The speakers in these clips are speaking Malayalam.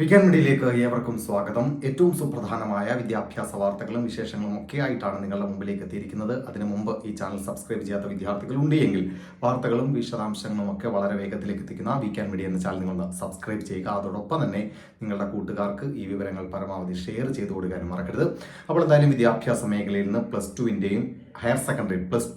വീക്കെൻഡ് മീഡിയയിലേക്ക് ഏവർക്കും സ്വാഗതം. ഏറ്റവും സുപ്രധാനമായ വിദ്യാഭ്യാസ വാർത്തകളും വിശേഷങ്ങളും ഒക്കെ ആയിട്ടാണ് നിങ്ങളുടെ മുമ്പിലേക്ക് എത്തിയിരിക്കുന്നത്. അതിനു മുമ്പ് ഈ ചാനൽ സബ്സ്ക്രൈബ് ചെയ്യാത്ത വിദ്യാർത്ഥികൾ ഉണ്ടെങ്കിൽ വാർത്തകളും വിശദാംശങ്ങളും ഒക്കെ വളരെ വേഗത്തിലേക്ക് എത്തിക്കുന്ന വീക്കെൻഡ് മീഡിയ എന്ന ചാനൽ നിങ്ങൾ സബ്സ്ക്രൈബ് ചെയ്യുക. അതോടൊപ്പം തന്നെ നിങ്ങളുടെ കൂട്ടുകാർക്ക് ഈ വിവരങ്ങൾ പരമാവധി ഷെയർ ചെയ്തു കൊടുക്കാനും മറക്കരുത്. അപ്പോൾ എന്തായാലും വിദ്യാഭ്യാസ മേഖലയിൽ നിന്ന് plus ടുവിന്റെയും higher secondary plus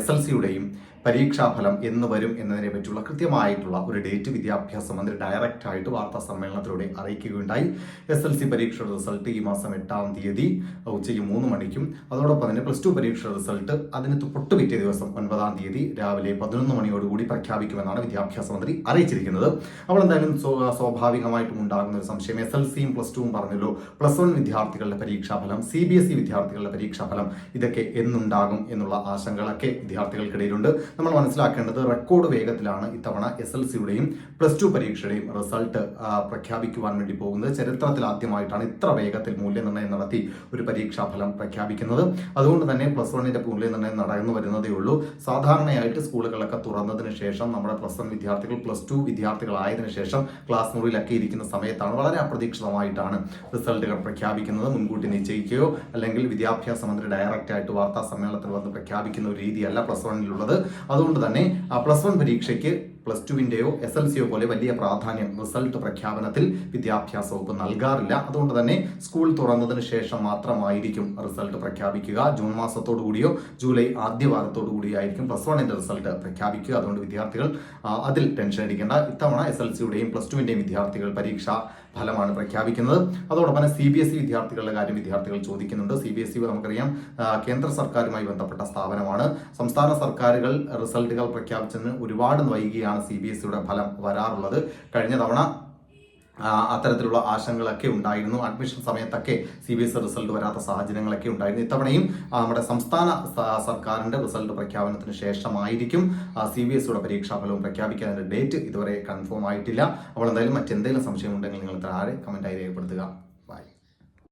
S L സിയുടെയും പരീക്ഷാഫലം എന്ന് വരും എന്നതിനെ പറ്റിയുള്ള കൃത്യമായിട്ടുള്ള ഒരു ഡേറ്റ് വിദ്യാഭ്യാസ മന്ത്രി ഡയറക്റ്റ് ആയിട്ട് വാർത്താ സമ്മേളനത്തിലൂടെ അറിയിക്കുകയുണ്ടായി. എസ് എൽ സി പരീക്ഷയുടെ റിസൾട്ട് ഈ മാസം എട്ടാം തീയതി ഉച്ചയ്ക്ക് മൂന്ന് മണിക്കും. അതോടൊപ്പം തന്നെ പ്ലസ് ടു പരീക്ഷയുടെ റിസൾട്ട് അതിന് തൊട്ട് പിറ്റേ ദിവസം ഒൻപതാം തീയതി രാവിലെ പതിനൊന്ന് മണിയോടുകൂടി പ്രഖ്യാപിക്കുമെന്നാണ് വിദ്യാഭ്യാസ മന്ത്രി അറിയിച്ചിരിക്കുന്നത്. അപ്പോൾ എന്തായാലും സ്വാഭാവികമായിട്ടും ഉണ്ടാകുന്ന ഒരു സംശയം എസ് എൽ സിയും പ്ലസ് ടുവും പറഞ്ഞല്ലോ. പ്ലസ് വൺ വിദ്യാർത്ഥികളുടെ പരീക്ഷാഫലം സി ബി എസ് ഇ വിദ്യാർത്ഥികളുടെ പരീക്ഷാഫലം ഇതൊക്കെ എന്നുണ്ടാകും. എന്നുള്ള ആശങ്കകളൊക്കെ വിദ്യാർത്ഥികൾക്കിടയിലുണ്ട്. നമ്മൾ മനസ്സിലാക്കേണ്ടത് റെക്കോർഡ് വേഗത്തിലാണ് ഇത്തവണ എസ് എൽ സിയുടെയും പ്ലസ് ടു പരീക്ഷയുടെയും റിസൾട്ട് പ്രഖ്യാപിക്കുവാൻ വേണ്ടി പോകുന്നത്. ചരിത്രത്തിൽ ആദ്യമായിട്ടാണ് ഇത്ര വേഗത്തിൽ മൂല്യനിർണയം നടത്തി ഒരു പരീക്ഷാ ഫലം പ്രഖ്യാപിക്കുന്നത്. അതുകൊണ്ട് തന്നെ പ്ലസ് വണ്ണിന്റെ മൂല്യനിർണയം നടന്നു വരുന്നതേ ഉള്ളൂ. സാധാരണയായിട്ട് സ്കൂളുകളൊക്കെ തുറന്നതിന് ശേഷം നമ്മുടെ പ്ലസ് വൺ വിദ്യാർത്ഥികൾ പ്ലസ് ടു വിദ്യാർത്ഥികളായതിനു ശേഷം ക്ലാസ് മുറിയിലൊക്കെ ഇരിക്കുന്ന സമയത്താണ് വളരെ അപ്രതീക്ഷിതമായിട്ടാണ് റിസൾട്ടുകൾ പ്രഖ്യാപിക്കുന്നത്. മുൻകൂട്ടി നിശ്ചയിക്കുകയോ അല്ലെങ്കിൽ വിദ്യാഭ്യാസ മന്ത്രി ഡയറക്റ്റായിട്ട് വാർത്താ സമ്മേളനത്തിൽ വന്ന് പ്രഖ്യാപിക്കുന്ന ഒരു രീതിയല്ല പ്ലസ് വണ്ണിലുള്ളത്. അതുകൊണ്ട് തന്നെ പ്ലസ് വൺ പരീക്ഷയ്ക്ക് പ്ലസ് ടുവിന്റെയോ എസ് എൽ സിയോ പോലെ വലിയ പ്രാധാന്യം റിസൾട്ട് പ്രഖ്യാപനത്തിൽ വിദ്യാഭ്യാസ വകുപ്പ് നൽകാറില്ല. അതുകൊണ്ട് തന്നെ സ്കൂൾ തുറന്നതിന് ശേഷം മാത്രമായിരിക്കും റിസൾട്ട് പ്രഖ്യാപിക്കുക. ജൂൺ മാസത്തോടു കൂടിയോ ജൂലൈ ആദ്യ വാരത്തോടു കൂടിയോ ആയിരിക്കും പ്ലസ് വണ്ണിന്റെ റിസൾട്ട് പ്രഖ്യാപിക്കുക. അതുകൊണ്ട് വിദ്യാർത്ഥികൾ അതിൽ ടെൻഷൻ അടിക്കേണ്ട. ഇത്തവണ എസ് എൽ സിയുടെയും പ്ലസ് ടുവിന്റെയും വിദ്യാർത്ഥികൾ പരീക്ഷ ഫലമാണ് പ്രഖ്യാപിക്കുന്നത്. അതോടൊപ്പം തന്നെ സി ബി എസ് ഇ വിദ്യാർത്ഥികളുടെ കാര്യം വിദ്യാർത്ഥികൾ ചോദിക്കുന്നുണ്ട്. സി ബി എസ് ഇ നമുക്കറിയാം കേന്ദ്ര സർക്കാരുമായി ബന്ധപ്പെട്ട സ്ഥാപനമാണ്. സംസ്ഥാന സർക്കാരുകൾ റിസൾട്ടുകൾ പ്രഖ്യാപിച്ചതിന് ഒരുപാട് വൈകിയാണ് സി ബി എസ് ഫലം വരാറുള്ളത്. കഴിഞ്ഞ തവണ അത്തരത്തിലുള്ള ആശങ്കകളൊക്കെ ഉണ്ടായിരുന്നു. അഡ്മിഷൻ സമയത്തൊക്കെ സി ബി എസ് റിസൾട്ട് വരാത്ത സാഹചര്യങ്ങളൊക്കെ ഉണ്ടായിരുന്നു. ഇത്തവണയും നമ്മുടെ സംസ്ഥാന സർക്കാരിന്റെ റിസൾട്ട് പ്രഖ്യാപനത്തിന് ശേഷമായിരിക്കും സി ബി എസ് പരീക്ഷാ ഫലവും പ്രഖ്യാപിക്കാനുള്ള ഡേറ്റ് ഇതുവരെ കൺഫേം ആയിട്ടില്ല. അപ്പോൾ എന്തായാലും മറ്റെന്തെങ്കിലും സംശയമുണ്ടെങ്കിൽ നിങ്ങൾ താഴെ കമന്റായി രേഖപ്പെടുത്തുക.